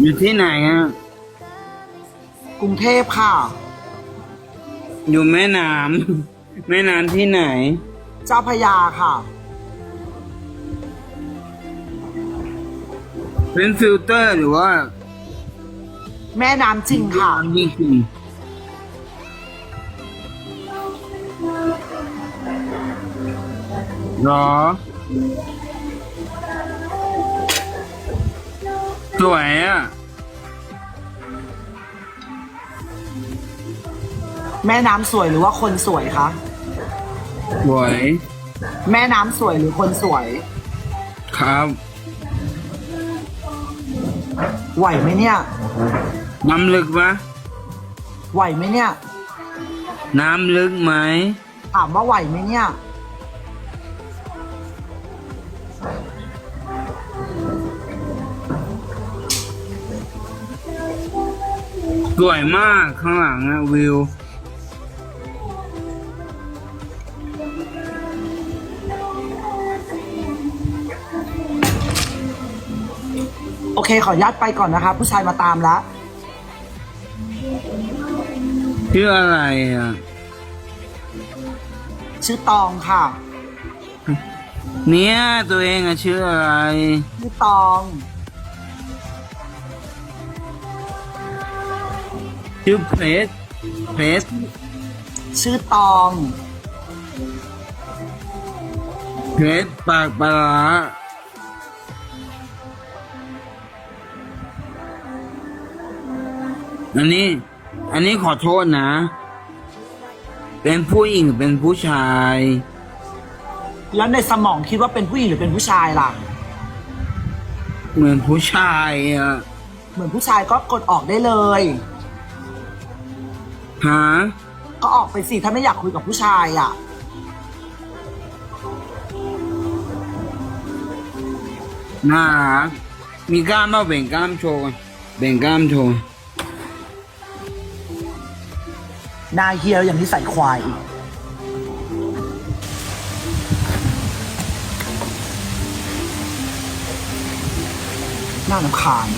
อยู่ที่ไหนอะกรุงเทพค่ะ อยู่แม่น้ำ แม่น้ำที่ไหน เจ้าพระยาค่ะ เป็นฟิลเตอร์หรือว่า แม่น้ำจริงค่ะ จริงๆหรอ วยอะ แม่น้ำสวยหรือว่าคนสวยคะ สวย แม่น้ำสวยหรือคนสวย ครับ ไหวไหมเนี่ย น้ำลึกปะไหวไหมเนี่ย น้ำลึกไหม ถามว่าไหวไหมเนี่ย สวยมากข้างหลังอะวิว โอเคขออนุญาตไปก่อนนะคะ ผู้ชายมาตามแล้ว ชื่ออะไรอะ ชื่อตองค่ะ เนี่ยตัวเองอะชื่ออะไร ชื่อตอง ชื่อเพชรเพชรชื่อตอง เพชรปากปลาร้าอันนี้ อันนี้ขอโทษนะ เป็นผู้หญิงหรือเป็นผู้ชาย แล้วในสมองคิดว่าเป็นผู้หญิงหรือเป็นผู้ชายล่ะ เหมือนผู้ชายอะเหมือนผู้ชายก็กดออกได้เลย ฮะก็ออกไปสิถ้าไม่อยากคุยกับผู้ชายอะน่ารักมีกล้ามมาเบ่งกล้ามโชว์ก่อนเบ่งกล้ามโชว์นายเฮียอย่างที่ใส่ควายอีกน่าลำคาญ